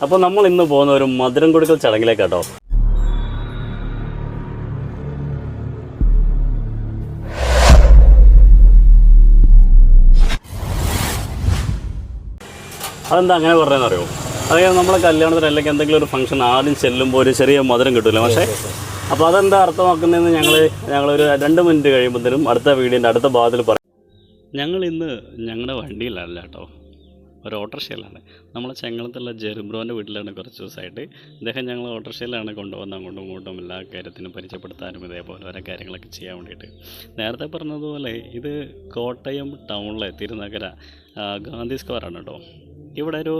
അപ്പോൾ നമ്മൾ ഇന്ന് പോകുന്ന ഒരു മധുരം കൊടുക്കൽ ചടങ്ങിലേക്കാട്ടോ. അതെന്താ അങ്ങനെ പറയാൻ അറിയോ അതായത് നമ്മളെ കല്യാണത്തിന് അല്ലെങ്കിൽ എന്തെങ്കിലും ഒരു ഫംഗ്ഷൻ ആദ്യം ചെല്ലുമ്പോൾ ഒരു ചെറിയ മധുരം കിട്ടില്ല പക്ഷേ അപ്പോൾ അതെന്താ അർത്ഥമാക്കുന്നതെന്ന് ഞങ്ങൾ ഞങ്ങളൊരു രണ്ട് മിനിറ്റ് കഴിയുമ്പോഴത്തേനും അടുത്ത വീടിന്റെ അടുത്ത ഭാഗത്തിൽ പറയും ഞങ്ങൾ ഇന്ന് ഞങ്ങളുടെ വണ്ടിയിലല്ല കേട്ടോ ഒരു ഓട്ടോറിക്ഷയിലാണ് നമ്മളെ ചെങ്ങളത്തുള്ള ജെറുബ്രോന്റെ വീട്ടിലാണ് കുറച്ച് ദിവസമായിട്ട്. ഇദ്ദേഹം ഞങ്ങൾ ഓട്ടോറിക്ഷയിലാണ് കൊണ്ടുവന്ന് അങ്ങോട്ടും ഇങ്ങോട്ടും എല്ലാ കാര്യത്തിനും പരിചയപ്പെടുത്താനും ഇതേപോലെ ഓരോ കാര്യങ്ങളൊക്കെ ചെയ്യാൻ വേണ്ടിയിട്ട്. നേരത്തെ പറഞ്ഞതുപോലെ ഇത് കോട്ടയം ടൗണിലെ തിരുനഗര ഗാന്ധി സ്ക്വയറാണ് കേട്ടോ. ഇവിടെ ഒരു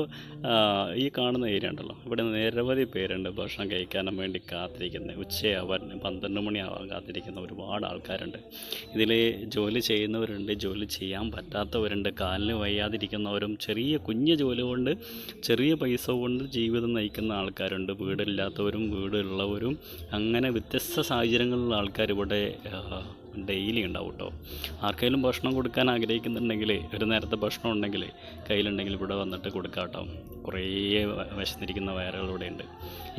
ഈ കാണുന്ന ഏരിയ ഉണ്ടല്ലോ. ഇവിടെ നിരവധി പേരുണ്ട് ഭക്ഷണം കഴിക്കാനും വേണ്ടി കാത്തിരിക്കുന്നത്. ഉച്ചയാവാൻ പന്ത്രണ്ട് മണിയാവാൻ കാത്തിരിക്കുന്ന ഒരുപാട് ആൾക്കാരുണ്ട്. ഇതിൽ ജോലി ചെയ്യുന്നവരുണ്ട് ജോലി ചെയ്യാൻ പറ്റാത്തവരുണ്ട് കാലിന് വയ്യാതിരിക്കുന്നവരും ചെറിയ കുഞ്ഞു ജോലി കൊണ്ട് ചെറിയ പൈസ കൊണ്ട് ജീവിതം നയിക്കുന്ന ആൾക്കാരുണ്ട്. വീടില്ലാത്തവരും വീടുള്ളവരും അങ്ങനെ വ്യത്യസ്ത സാഹചര്യങ്ങളിലുള്ള ആൾക്കാർ ഇവിടെ ഡെയിലി ഉണ്ടാവും കേട്ടോ ആർക്കെങ്കിലും ഭക്ഷണം കൊടുക്കാൻ ആഗ്രഹിക്കുന്നുണ്ടെങ്കിൽ ഒരു നേരത്തെ ഭക്ഷണം ഉണ്ടെങ്കിൽ കയ്യിലുണ്ടെങ്കിൽ ഇവിടെ വന്നിട്ട് കൊടുക്കാം കേട്ടോ കുറേ വശന്നിരിക്കുന്ന വയറുകൾ ഇവിടെ ഉണ്ട്.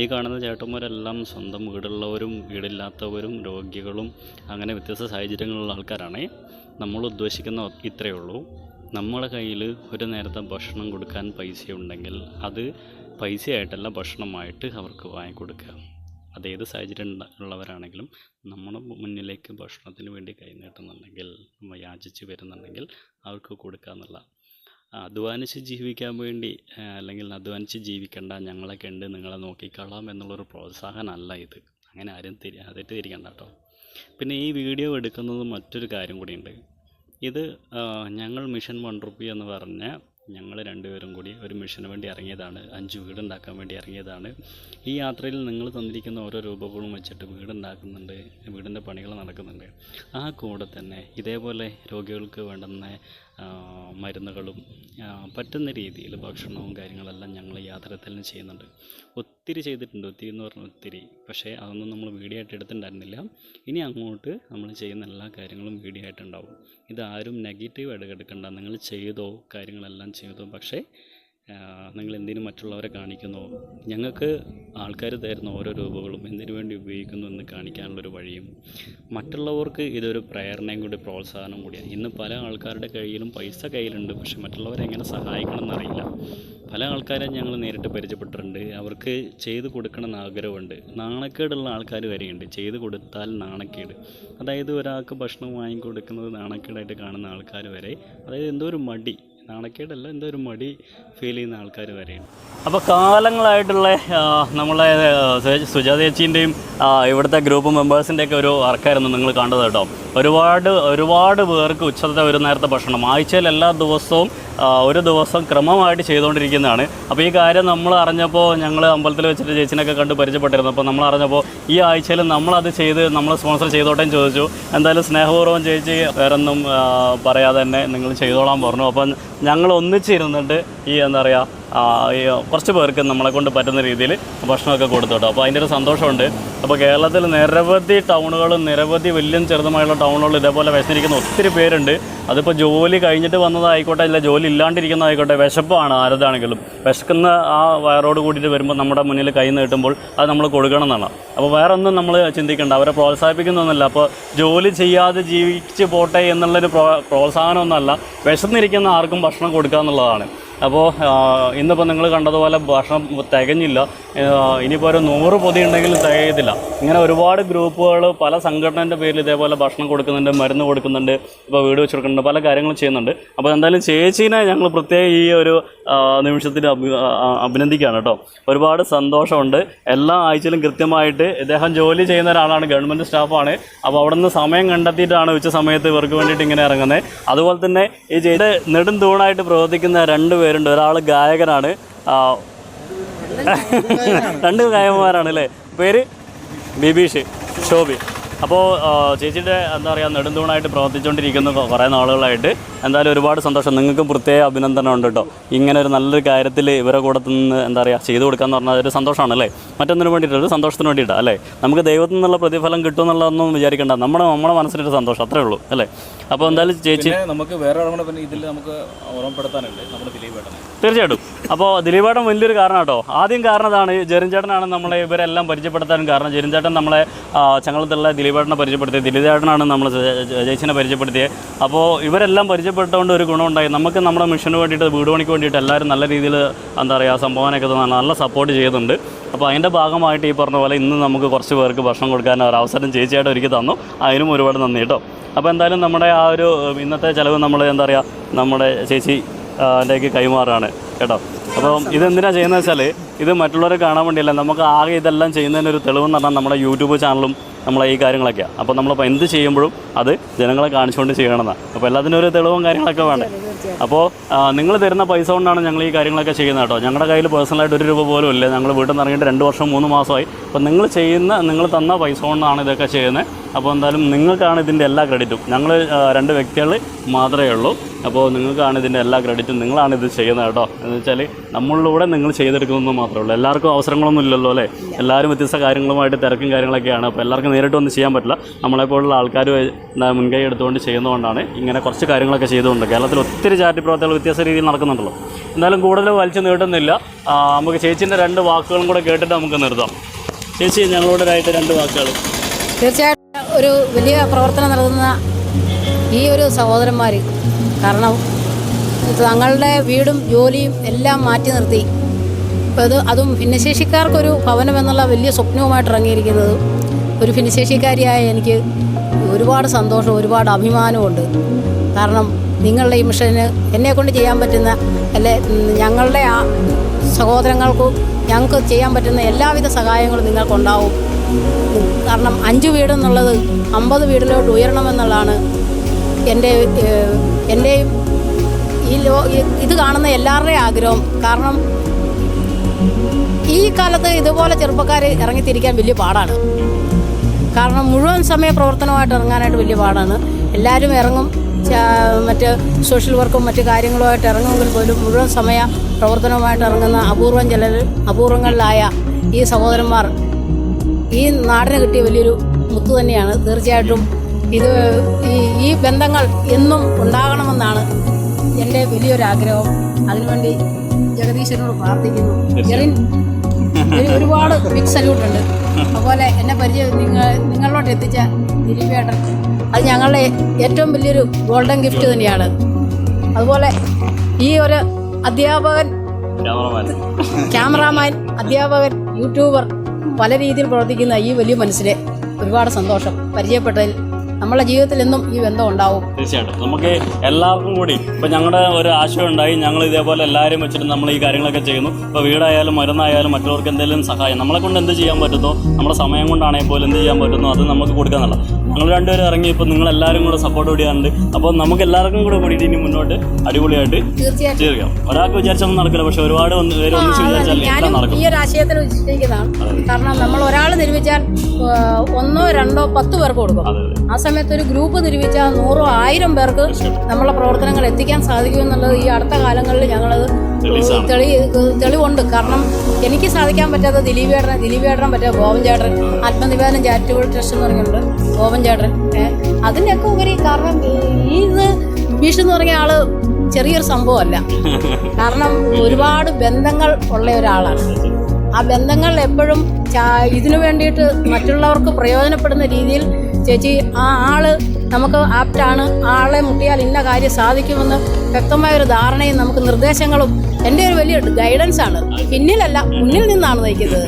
ഈ കാണുന്ന ചേട്ടന്മാരെല്ലാം സ്വന്തം വീടുള്ളവരും വീടില്ലാത്തവരും രോഗികളും അങ്ങനെ വ്യത്യസ്ത സാഹചര്യങ്ങളുള്ള ആൾക്കാരാണ്. നമ്മൾ ഉദ്ദേശിക്കുന്ന ഇത്രയേ ഉള്ളൂ. നമ്മളെ കയ്യിൽ ഒരു നേരത്തെ ഭക്ഷണം കൊടുക്കാൻ പൈസ ഉണ്ടെങ്കിൽ അത് പൈസയായിട്ടല്ല ഭക്ഷണമായിട്ട് അവർക്ക് വാങ്ങിക്കൊടുക്കുക. അതേത് സാഹചര്യം ഉള്ളവരാണെങ്കിലും നമ്മുടെ മുന്നിലേക്ക് ഭക്ഷണത്തിന് വേണ്ടി കൈ നീട്ടുന്നുണ്ടെങ്കിൽ യാചിച്ച് വരുന്നുണ്ടെങ്കിൽ അവർക്ക് കൊടുക്കുക എന്നുള്ള. അധ്വാനിച്ച് ജീവിക്കാൻ വേണ്ടി അല്ലെങ്കിൽ അധ്വാനിച്ച് ജീവിക്കേണ്ട ഞങ്ങളെ ഉണ്ട് നിങ്ങളെ നോക്കിക്കൊള്ളാം എന്നുള്ളൊരു പ്രോത്സാഹനമല്ല ഇത്. അങ്ങനെ ആരും തിരി തെറ്റിദ്ധരിക്കണ്ട കേട്ടോ. പിന്നെ ഈ വീഡിയോ എടുക്കുന്നത് മറ്റൊരു കാര്യം കൂടിയുണ്ട്. ഇത് ഞങ്ങൾ മിഷൻ വൺ റുപ്പി എന്ന് പറഞ്ഞ ഞങ്ങൾ രണ്ടുപേരും കൂടി ഒരു മിഷന് വേണ്ടി ഇറങ്ങിയതാണ്. അഞ്ച് വീടുണ്ടാക്കാൻ വേണ്ടി ഇറങ്ങിയതാണ്. ഈ യാത്രയിൽ നിങ്ങൾ തന്നിരിക്കുന്ന ഓരോ രൂപകളും വെച്ചിട്ട് വീടുണ്ടാക്കുന്നുണ്ട്. വീടിന്റെ പണികൾ നടക്കുന്നുണ്ട്. ആ കൂടെ തന്നെ ഇതേപോലെ രോഗികൾക്ക് വേണ്ടുന്ന മരുന്നുകളും പറ്റുന്ന രീതിയിൽ ഭക്ഷണവും കാര്യങ്ങളെല്ലാം ഞങ്ങൾ യാത്ര തന്നെ ചെയ്യുന്നുണ്ട്. ഒത്തിരി ചെയ്തിട്ടുണ്ട് ഒത്തിരി എന്ന് പറഞ്ഞാൽ ഒത്തിരി. പക്ഷേ അതൊന്നും നമ്മൾ വീഡിയോ ആയിട്ട് എടുത്തിട്ടുണ്ടായിരുന്നില്ല. ഇനി അങ്ങോട്ട് നമ്മൾ ചെയ്യുന്ന എല്ലാ കാര്യങ്ങളും വീഡിയോ ആയിട്ടുണ്ടാവും ഇതാരും നെഗറ്റീവായിട്ട് എടുക്കണ്ട നിങ്ങൾ ചെയ്തോ കാര്യങ്ങളെല്ലാം ചെയ്തോ. പക്ഷേ നിങ്ങൾ എന്തിനു മറ്റുള്ളവരെ കാണിക്കുന്നോ? ഞങ്ങൾക്ക് ആൾക്കാർ തരുന്ന ഓരോ രൂപകളും എന്തിനു വേണ്ടി ഉപയോഗിക്കുന്നു എന്ന് കാണിക്കാനുള്ളൊരു വഴിയും മറ്റുള്ളവർക്ക് ഇതൊരു പ്രേരണയും കൂടി പ്രോത്സാഹനം കൂടിയാണ്. ഇന്ന് പല ആൾക്കാരുടെ കയ്യിലും പൈസ കയ്യിലുണ്ട് പക്ഷെ മറ്റുള്ളവരെ എങ്ങനെ സഹായിക്കണം എന്നറിയില്ല. പല ആൾക്കാരെ ഞങ്ങൾ നേരിട്ട് പരിചയപ്പെട്ടിട്ടുണ്ട്. അവർക്ക് ചെയ്ത് കൊടുക്കണമെന്ന് ആഗ്രഹമുണ്ട്. നാണക്കേടുള്ള ആൾക്കാർ വരെയുണ്ട്. ചെയ്തു കൊടുത്താൽ നാണക്കേട്. അതായത് ഒരാൾക്ക് ഭക്ഷണം വാങ്ങിക്കൊടുക്കുന്നത് നാണക്കേടായിട്ട് കാണുന്ന ആൾക്കാർ വരെ അതായത് എന്തോ ഒരു മടി. നാണക്കേടല്ല എന്തോ ഒരു മടി ഫീൽ ചെയ്യുന്ന ആൾക്കാർ വരെയുണ്ട്. അപ്പോൾ കാലങ്ങളായിട്ടുള്ള നമ്മളെ സുജാത ചേച്ചീന്റെയും ഇവിടുത്തെ ഗ്രൂപ്പ് മെമ്പേഴ്സിന്റെയൊക്കെ ഒരു വർക്കായിരുന്നു നിങ്ങൾ കണ്ടത് കേട്ടോ. ഒരുപാട് ഒരുപാട് പേർക്ക് ഉച്ചത്തെ ഒരു നേരത്തെ ഭക്ഷണം. ആഴ്ചയിൽ എല്ലാ ദിവസവും ഒരു ദിവസം ക്രമമായിട്ട് ചെയ്തുകൊണ്ടിരിക്കുന്നതാണ്. അപ്പോൾ ഈ കാര്യം നമ്മൾ അറിഞ്ഞപ്പോൾ ഞങ്ങൾ അമ്പലത്തിൽ വെച്ചിട്ട് ചേച്ചിനൊക്കെ കണ്ട് പരിചയപ്പെട്ടിരുന്നു. അപ്പോൾ നമ്മൾ അറിഞ്ഞപ്പോൾ ഈ ആഴ്ചയിൽ നമ്മളത് ചെയ്ത് നമ്മൾ സ്പോൺസർ ചെയ്തോട്ടെ ചോദിച്ചു. എന്തായാലും സ്നേഹപൂർവം ചേച്ചി വേറൊന്നും പറയാതെ തന്നെ നിങ്ങൾ ചെയ്തോളാൻ പറഞ്ഞു. അപ്പം ഞങ്ങൾ ഒന്നിച്ചിരുന്നിട്ട് ഈ എന്താ പറയുക കുറച്ച് പേർക്ക് നമ്മളെ കൊണ്ട് പറ്റുന്ന രീതിയിൽ ഭക്ഷണമൊക്കെ കൊടുത്തോട്ടോ അപ്പോൾ അതിന്റെ ഒരു സന്തോഷമുണ്ട്. അപ്പോൾ കേരളത്തിൽ നിരവധി ടൗണുകളും നിരവധി വലിയ ചെറുതുമായുള്ള ടൗണുകളും ഇതേപോലെ വിശന്നിരിക്കുന്ന ഒത്തിരി പേരുണ്ട്. അതിപ്പോൾ ജോലി കഴിഞ്ഞിട്ട് വന്നതായിക്കോട്ടെ അല്ല ജോലി ഇല്ലാണ്ടിരിക്കുന്നതായിക്കോട്ടെ വിശപ്പാണ് ആരതാണെങ്കിലും വിശക്കുന്ന ആ വയറോട് കൂടിയിട്ട് വരുമ്പോൾ നമ്മുടെ മുന്നിൽ കൈ നീട്ടുമ്പോൾ അത് നമ്മൾ കൊടുക്കണം എന്നാണ്. അപ്പോൾ വേറെ ഒന്നും നമ്മൾ ചിന്തിക്കേണ്ട അവരെ പ്രോത്സാഹിപ്പിക്കുന്നൊന്നുമല്ല. അപ്പോൾ ജോലി ചെയ്യാതെ ജീവിച്ച് പോട്ടെ എന്നുള്ളൊരു പ്രോ പ്രോത്സാഹനമൊന്നുമല്ല. വിശന്നിരിക്കുന്ന ആർക്കും ഭക്ഷണം കൊടുക്കുക എന്നുള്ളതാണ്. അപ്പോൾ ഇന്നിപ്പോൾ നിങ്ങൾ കണ്ടതുപോലെ ഭക്ഷണം തികഞ്ഞില്ല. ഇനിയിപ്പോൾ ഒരു നൂറ് പൊതി ഉണ്ടെങ്കിൽ തികയത്തില്ല. ഇങ്ങനെ ഒരുപാട് ഗ്രൂപ്പുകൾ പല സംഘടനന്റെ പേരിൽ ഇതേപോലെ ഭക്ഷണം കൊടുക്കുന്നുണ്ട് മരുന്ന് കൊടുക്കുന്നുണ്ട് ഇപ്പോൾ വീട് വെച്ച് കൊടുക്കുന്നുണ്ട് പല കാര്യങ്ങളും ചെയ്യുന്നുണ്ട്. അപ്പോൾ എന്തായാലും ചേച്ചീനെ ഞങ്ങൾ പ്രത്യേകം ഈ ഒരു നിമിഷത്തിൽ അഭിനന്ദിക്കുകയാണ് കേട്ടോ. ഒരുപാട് സന്തോഷമുണ്ട്. എല്ലാ ആഴ്ചയിലും കൃത്യമായിട്ട് ഇദ്ദേഹം ജോലി ചെയ്യുന്ന ഒരാളാണ് ഗവൺമെന്റ് സ്റ്റാഫാണ്. അപ്പോൾ അവിടെ നിന്ന് സമയം കണ്ടെത്തിയിട്ടാണ് ഉച്ച സമയത്ത് ഇവർക്ക് വേണ്ടിയിട്ട് ഇങ്ങനെ ഇറങ്ങുന്നത്. അതുപോലെ തന്നെ ഈ ചെയ്ത് നെടും തൂണായിട്ട് പ്രവർത്തിക്കുന്ന രണ്ട് പേരുണ്ട്. ഒരാൾ ഗായകനാണ്. രണ്ട് ഗായകന്മാരാണ് അല്ലേ പേര് ബിബീഷ് ഷോബി. അപ്പോൾ ചേച്ചിയുടെ എന്താ പറയുക നെടുന്തൂണായിട്ട് പ്രവർത്തിച്ചുകൊണ്ടിരിക്കുന്ന കുറേ നാളുകളായിട്ട് എന്തായാലും ഒരുപാട് സന്തോഷം. നിങ്ങൾക്കും പ്രത്യേക അഭിനന്ദനം ഉണ്ട് കേട്ടോ ഇങ്ങനെ ഒരു നല്ലൊരു കാര്യത്തിൽ ഇവരെ കൂടെ നിന്ന് എന്താ പറയുക ചെയ്തു കൊടുക്കാന്ന് പറഞ്ഞാൽ ഒരു സന്തോഷമാണ് അല്ലേ മറ്റൊന്നിനു വേണ്ടിയിട്ട് ഒരു സന്തോഷത്തിന് വേണ്ടിയിട്ടാണ് അല്ലേ? നമുക്ക് ദൈവത്തിൽ നിന്നുള്ള പ്രതിഫലം കിട്ടും എന്നുള്ളതൊന്നും വിചാരിക്കേണ്ട. നമ്മുടെ നമ്മുടെ മനസ്സിലൊരു സന്തോഷം അത്രേ ഉള്ളൂ അല്ലേ? അപ്പോൾ എന്തായാലും ചേച്ചി നമുക്ക് വേറെ ഇതിൽ നമുക്ക് ഓർമ്മപ്പെടുത്താനുണ്ട്. നമ്മുടെ തീർച്ചയായിട്ടും. അപ്പോൾ ദിലീപേട്ടൻ വലിയൊരു കാരണം കേട്ടോ ആദ്യം കാരണതാണ് അതാണ് ജെറിൻ ചേട്ടനാണ് നമ്മളെ ഇവരെല്ലാം പരിചയപ്പെടുത്താനും കാരണം ജെറിൻ ചേട്ടൻ നമ്മളെ ചങ്ങളത്തുള്ള ദിലീപേട്ടനെ പരിചയപ്പെടുത്തിയത്. ദിലീപേട്ടനാണ് നമ്മൾ ജയിച്ചിനെ പരിചയപ്പെടുത്തിയത്. അപ്പോൾ ഇവരെല്ലാം പരിചയപ്പെട്ടുകൊണ്ട് ഒരു ഗുണമുണ്ടായി. നമുക്ക് നമ്മുടെ മിഷന് വേണ്ടിയിട്ട് വീട് പണിക്ക് വേണ്ടിയിട്ട് എല്ലാവരും നല്ല രീതിയിൽ എന്താ പറയുക സംഭാവനയൊക്കെ നല്ല സപ്പോർട്ട് ചെയ്യുന്നുണ്ട് അപ്പോൾ അതിന്റെ ഭാഗമായിട്ട് ഈ പറഞ്ഞ പോലെ ഇന്ന് നമുക്ക് കുറച്ച് പേർക്ക് ഭക്ഷണം കൊടുക്കാൻ ഒരു അവസരം ചേച്ചിയായിട്ട് ഒരുക്കി തന്നു. അതിനും ഒരുപാട് നന്ദി കേട്ടോ അപ്പോൾ എന്തായാലും നമ്മുടെ ആ ഒരു ഇന്നത്തെ ചിലവ് നമ്മൾ എന്താ പറയുക നമ്മുടെ ചേച്ചി അതിലേക്ക് കൈമാറുകയാണ് കേട്ടോ. അപ്പം ഇതെന്തിനാണ് ചെയ്യുന്നത് വെച്ചാൽ ഇത് മറ്റുള്ളവരെ കാണാൻ വേണ്ടിയല്ല നമുക്ക് ആകെ ഇതെല്ലാം ചെയ്യുന്നതിന് ഒരു തെളിവെന്ന് പറഞ്ഞാൽ നമ്മുടെ യൂട്യൂബ് ചാനലും നമ്മളെ ഈ കാര്യങ്ങളൊക്കെയാണ് അപ്പോൾ നമ്മളിപ്പോൾ എന്ത് ചെയ്യുമ്പോഴും അത് ജനങ്ങളെ കാണിച്ചുകൊണ്ട് ചെയ്യണമെന്നാണ് അപ്പോൾ എല്ലാത്തിനും ഒരു തെളിവും കാര്യങ്ങളൊക്കെ വേണ്ടേ? അപ്പോൾ നിങ്ങൾ തരുന്ന പൈസ കൊണ്ടാണ് ഞങ്ങൾ ഈ കാര്യങ്ങളൊക്കെ ചെയ്യുന്നത് കേട്ടോ. ഞങ്ങളുടെ കയ്യിൽ പേഴ്സണലായിട്ട് ഒരു രൂപ പോലും ഇല്ല. ഞങ്ങൾ വീട്ടിൽ നിന്ന് ഇറങ്ങിയിട്ട് രണ്ട് വർഷം മൂന്ന് മാസമായി. അപ്പോൾ നിങ്ങൾ ചെയ്യുന്ന നിങ്ങൾ തന്ന പൈസ കൊണ്ടാണ് ഇതൊക്കെ ചെയ്യുന്നത്. അപ്പോൾ എന്തായാലും നിങ്ങൾക്കാണ് ഇതിന്റെ എല്ലാ ക്രെഡിറ്റും. ഞങ്ങൾ രണ്ട് വ്യക്തികൾ മാത്രമേ ഉള്ളൂ. അപ്പോൾ നിങ്ങൾക്കാണ് ഇതിന്റെ എല്ലാ ക്രെഡിറ്റും നിങ്ങളാണ് ഇത് ചെയ്യുന്നത് കേട്ടോ. എന്ന് വെച്ചാൽ നമ്മളിലൂടെ നിങ്ങൾ ചെയ്തെടുക്കുന്നത് മാത്രമേ ഉള്ളൂ. എല്ലാവർക്കും അവസരങ്ങളൊന്നും ഇല്ലല്ലോ അല്ലേ? എല്ലാവരും വ്യത്യസ്ത കാര്യങ്ങളുമായിട്ട് തിരക്കും കാര്യങ്ങളൊക്കെയാണ്. അപ്പോൾ എല്ലാവർക്കും നേരിട്ട് ഒന്നും ചെയ്യാൻ പറ്റില്ല. നമ്മളെപ്പോലുള്ള ആൾക്കാർ മുൻകൈ എടുത്തുകൊണ്ട് ചെയ്യുന്നതുകൊണ്ടാണ് ഇങ്ങനെ കുറച്ച് കാര്യങ്ങളൊക്കെ ചെയ്തുകൊണ്ട് കേരളത്തിൽ ഒത്തിരി ചാരിറ്റി പ്രവർത്തനങ്ങൾ വ്യത്യസ്ത രീതിയിൽ നടക്കുന്നുണ്ടല്ലോ. എന്നാലും കൂടുതൽ വലിച്ചു നീട്ടുന്നില്ല. നമുക്ക് ചേച്ചീന്റെ രണ്ട് വാക്കുകളും കൂടെ കേട്ടിട്ട് നമുക്ക് നിർത്താം. ചേച്ചി ഞങ്ങളോടൊരായിട്ട് രണ്ട് വാക്കുകൾ. തീർച്ചയായിട്ടും ഒരു വലിയ പ്രവർത്തനം നടത്തുന്ന ഈ ഒരു സഹോദരന്മാർ കാരണം തങ്ങളുടെ വീടും ജോലിയും എല്ലാം മാറ്റി നിർത്തി. ഇപ്പോൾ അത് അതും ഭിന്നശേഷിക്കാർക്കൊരു ഭവനം എന്നുള്ള വലിയ സ്വപ്നവുമായിട്ട് ഇറങ്ങിയിരിക്കുന്നത് ഒരു ഭിന്നശേഷിക്കാരിയായ എനിക്ക് ഒരുപാട് സന്തോഷം ഒരുപാട് അഭിമാനമുണ്ട് കാരണം നിങ്ങളുടെ ഈ മിഷന് എന്നെക്കൊണ്ട് ചെയ്യാൻ പറ്റുന്ന അല്ലെ ഞങ്ങളുടെ ആ സഹോദരങ്ങൾക്കും ഞങ്ങൾക്ക് ചെയ്യാൻ പറ്റുന്ന എല്ലാവിധ സഹായങ്ങളും നിങ്ങൾക്കുണ്ടാവും. കാരണം അഞ്ച് വീടെന്നുള്ളത് അമ്പത് വീടിലോട്ട് ഉയരണമെന്നുള്ളതാണ് എന്റെ ഏഹ്, എന്റെയും ഈ ലോ ഇത് കാണുന്ന എല്ലാവരുടെയും ആഗ്രഹം കാരണം ഈ കാലത്ത് ഇതുപോലെ ചെറുപ്പക്കാർ ഇറങ്ങിത്തിരിക്കാൻ വലിയ പാടാണ്. കാരണം മുഴുവൻ സമയ പ്രവർത്തനമായിട്ട് ഇറങ്ങാനായിട്ട് വലിയ പാടാണ്. എല്ലാവരും ഇറങ്ങും മറ്റ് സോഷ്യൽ വർക്കും മറ്റു കാര്യങ്ങളുമായിട്ട് ഇറങ്ങുമെങ്കിൽ പോലും മുഴുവൻ സമയ പ്രവർത്തനവുമായിട്ട് ഇറങ്ങുന്ന അപൂർവം ചിലർ അപൂർവങ്ങളിലായ ഈ സഹോദരന്മാർ ഈ നാടിന് കിട്ടിയ വലിയൊരു മുത്തു തന്നെയാണ്. തീർച്ചയായിട്ടും ഇത് ഈ ഈ ബന്ധങ്ങൾ എന്നും ഉണ്ടാകണമെന്നാണ് എന്റെ വലിയൊരു ആഗ്രഹം അതിനുവേണ്ടി ജഗദീശനോട് പ്രാർത്ഥിക്കുന്നു. ജെറിൻ ഒരുപാട് ബിഗ് സല്യൂട്ട് ഉണ്ട്. അതുപോലെ എന്നെ പരിചയം നിങ്ങൾ നിങ്ങളിലോട്ട് എത്തിച്ച ദിലീപേട്ടൻ. അത് ഞങ്ങളുടെ ഏറ്റവും വലിയൊരു ഗോൾഡൻ ഗിഫ്റ്റ് തന്നെയാണ്. അതുപോലെ ഈ ഒരു അധ്യാപകൻ ക്യാമറാമാൻ അധ്യാപകൻ യൂട്യൂബർ പല രീതിയിൽ പ്രവർത്തിക്കുന്ന ഈ വലിയ മനസ്സിലെ ഒരുപാട് സന്തോഷം പരിചയപ്പെട്ടതിൽ നമ്മളെ ജീവിതത്തിൽ എന്നും ഈ ബന്ധം ഉണ്ടാവും. തീർച്ചയായിട്ടും. നമുക്ക് എല്ലാവർക്കും കൂടി ഇപ്പം ഞങ്ങളുടെ ഒരു ആശയം ഉണ്ടായി. ഞങ്ങൾ ഇതേപോലെ എല്ലാവരും വെച്ചിട്ട് നമ്മൾ ഈ കാര്യങ്ങളൊക്കെ ചെയ്യുന്നു. ഇപ്പോൾ വീടായാലും മരുന്നായാലും മറ്റുള്ളവർക്ക് എന്തെങ്കിലും സഹായം. നമ്മളെ കൊണ്ട് എന്ത് ചെയ്യാൻ പറ്റുന്നോ? നമ്മുടെ സമയം കൊണ്ടാണെങ്കിൽ പോലും എന്ത് ചെയ്യാൻ പറ്റുന്നോ? അത് നമുക്ക് കൊടുക്കാന്നുള്ള ഞങ്ങൾ രണ്ടുപേരും ഇറങ്ങി നിങ്ങൾ എല്ലാവരും കൂടെ സപ്പോർട്ട് കൂടിയാണ്ട് അപ്പോൾ നമുക്ക് എല്ലാവർക്കും കൂടെ കൂടിയിട്ട് ഇനി മുന്നോട്ട് അടിപൊളിയായിട്ട് തീർക്കാം ഒരാൾക്ക് വിചാരിച്ചൊന്നും നടക്കില്ല പക്ഷെ ഒരുപാട് ഒന്ന് പേര് ഒന്നിച്ച് വിചാരിച്ചാൽ നടക്കും ഈ ഒരു ആശയത്തിൽ വിശ്വസിക്കുന്നതാണ് കാരണം നമ്മൾ ഒരാൾ നിർമ്മിച്ചാൽ ഒന്നോ രണ്ടോ പത്ത് പേർക്ക് കൊടുക്കും. ആ സമയത്ത് ഒരു ഗ്രൂപ്പ് നിർമ്മിച്ചാൽ നൂറോ ആയിരം പേർക്ക് നമ്മളെ പ്രവർത്തനങ്ങൾ എത്തിക്കാൻ സാധിക്കും എന്നുള്ളത് ഈ അടുത്ത കാലങ്ങളിൽ ഞങ്ങളത്. തെളി തെളിവുണ്ട്. കാരണം എനിക്ക് സാധിക്കാൻ പറ്റാത്ത ദിലീപ് ചേട്ടൻ ദിലീപ് ചേട്ടൻ പറ്റാത്ത ഗോവൻ ചേട്ടൻ ആത്മനിവേദനം ചാരിറ്റബിൾ ട്രസ്റ്റ് എന്ന് പറഞ്ഞിട്ടുണ്ട് ഗോവൻ ചേട്ടൻ. അതിന്റെയൊക്കെ ഉപരി കാരണം ഈ ഇത് ഭീഷണി എന്ന് പറഞ്ഞ ആൾ ചെറിയൊരു സംഭവമല്ല. കാരണം ഒരുപാട് ബന്ധങ്ങൾ ഉള്ള ഒരാളാണ്. ആ ബന്ധങ്ങൾ എപ്പോഴും ഇതിനു വേണ്ടിയിട്ട് മറ്റുള്ളവർക്ക് പ്രയോജനപ്പെടുന്ന രീതിയിൽ ചേച്ചി ആ ആൾ നമുക്ക് ആപ്റ്റാണ് ആളെ മുട്ടിയാൽ ഇന്ന കാര്യം സാധിക്കുമെന്ന് വ്യക്തമായ ഒരു ധാരണയും നമുക്ക് നിർദ്ദേശങ്ങളും എന്റെ ഒരു വലിയ ഗൈഡൻസ് ആണ്. പിന്നിലല്ല മുന്നിൽ നിന്നാണ് നയിക്കുന്നത്.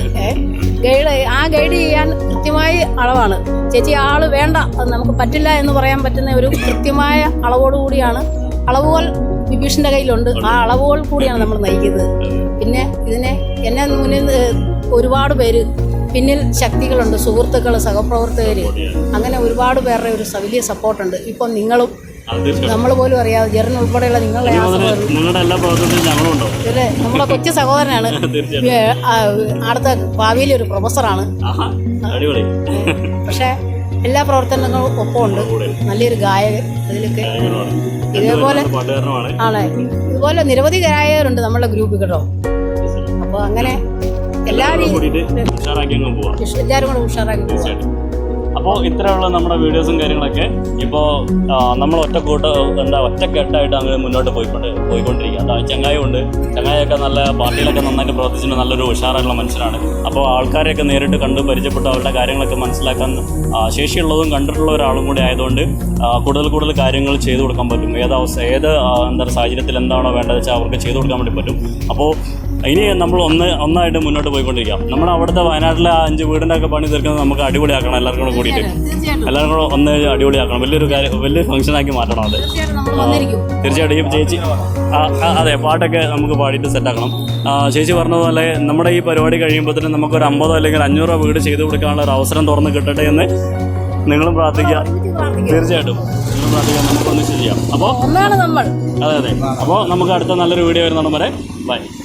ഗൈഡ് ആ ഗൈഡ് ചെയ്യാൻ കൃത്യമായ അളവാണ്. ചേച്ചി ആൾ വേണ്ട അത് നമുക്ക് പറ്റില്ല എന്ന് പറയാൻ പറ്റുന്ന ഒരു കൃത്യമായ അളവോടുകൂടിയാണ് അളവുകൾ വിഭീഷിന്റെ കയ്യിലുണ്ട്. ആ അളവുകൾ കൂടിയാണ് നമ്മൾ നയിക്കുന്നത്. പിന്നെ ഇതിനെ എന്നെ മുന്നിൽ ഒരുപാട് പേര് പിന്നിൽ ശക്തികളുണ്ട് സുഹൃത്തുക്കൾ സഹപ്രവർത്തകർ അങ്ങനെ ഒരുപാട് പേരുടെ ഒരു വലിയ സപ്പോർട്ടുണ്ട്. ഇപ്പം നിങ്ങളും നമ്മൾ പോലും അറിയാതെ ജെറിൻ ഉൾപ്പെടെയുള്ള നിങ്ങളുടെ ഉണ്ടോ? നമ്മുടെ കൊച്ചു സഹോദരനാണ്. അടുത്ത ഭാവിയിൽ ഒരു പ്രൊഫസറാണ്. പക്ഷേ എല്ലാ പ്രവർത്തനങ്ങളും ഒപ്പമുണ്ട്. നല്ലൊരു ഗായകൻ അതിലൊക്കെ ഇതേപോലെ ആണ്. ഇതുപോലെ നിരവധി ഗായകരുണ്ട് നമ്മുടെ ഗ്രൂപ്പിൽ കേട്ടോ. അപ്പോൾ അങ്ങനെ ഉഷാറാക്കി അങ്ങ് പോവാം. എല്ലാവരും കൂടെ ഉഷാറാക്കി പോവാം. തീർച്ചയായിട്ടും. അപ്പോൾ ഇത്രയുള്ള നമ്മുടെ വീഡിയോസും കാര്യങ്ങളൊക്കെ ഇപ്പോൾ നമ്മൾ ഒറ്റക്കൂട്ട് എന്താ ഒറ്റക്കെട്ടായിട്ട് അങ്ങ് മുന്നോട്ട് പോയിക്കൊണ്ട് പോയിക്കൊണ്ടിരിക്കുക. എന്താ ചങ്ങായുണ്ട് ചങ്ങായൊക്കെ നല്ല പാർട്ടിയിലൊക്കെ നന്നായിട്ട് പ്രവർത്തിച്ചിട്ട് നല്ലൊരു ഉഷാറായിട്ടുള്ള മനുഷ്യനാണ്. അപ്പോൾ ആൾക്കാരെയൊക്കെ നേരിട്ട് കണ്ട് പരിചയപ്പെട്ട് അവരുടെ കാര്യങ്ങളൊക്കെ മനസ്സിലാക്കാൻ ശേഷിയുള്ളതും കണ്ടിട്ടുള്ള ഒരാളും കൂടി ആയതുകൊണ്ട് കൂടുതൽ കൂടുതൽ കാര്യങ്ങൾ ചെയ്തു കൊടുക്കാൻ പറ്റും. ഏത് അവസ്ഥ ഏത് എന്താ പറയുക സാഹചര്യത്തിൽ എന്താണോ വേണ്ടതെന്ന് വെച്ചാൽ അവർക്ക് ചെയ്തു കൊടുക്കാൻ വേണ്ടി പറ്റും. അപ്പോൾ ഇനി നമ്മൾ ഒന്ന് ഒന്നായിട്ട് മുന്നോട്ട് പോയിക്കൊണ്ടിരിക്കാം. നമ്മുടെ അവിടുത്തെ വയനാട്ടിലെ ആ അഞ്ച് വീടിന്റെ ഒക്കെ പണി തീർക്കുന്നത് നമുക്ക് അടിപൊളിയാക്കണം എല്ലാവർക്കും കൂടെ കൂടിയിട്ട്. എല്ലാവരും കൂടെ ഒന്ന് അടിപൊളിയാക്കണം. വലിയൊരു കാര്യം വലിയൊരു ഫംഗ്ഷനാക്കി മാറ്റണം അത്. തീർച്ചയായിട്ടും ഈ ചേച്ചി അതെ പാട്ടൊക്കെ നമുക്ക് പാടിയിട്ട് സെറ്റാക്കണം ചേച്ചി പറഞ്ഞതുപോലെ നമ്മുടെ ഈ പരിപാടി കഴിയുമ്പോഴത്തേനും നമുക്ക് നമുക്കൊരു അമ്പതോ അല്ലെങ്കിൽ അഞ്ഞൂറോ വീട് ചെയ്തു കൊടുക്കാനുള്ള ഒരു അവസരം തുറന്ന് കിട്ടട്ടെ എന്ന് നിങ്ങളും പ്രാർത്ഥിക്കുക. തീർച്ചയായിട്ടും. നിങ്ങളും പ്രാർത്ഥിക്കുക. നമുക്കൊന്ന് ചെയ്യാം അപ്പോൾ അതെ അതെ. അപ്പോൾ നമുക്ക് അടുത്ത നല്ലൊരു വീഡിയോ വരുന്നതാണ് വരെ ബൈ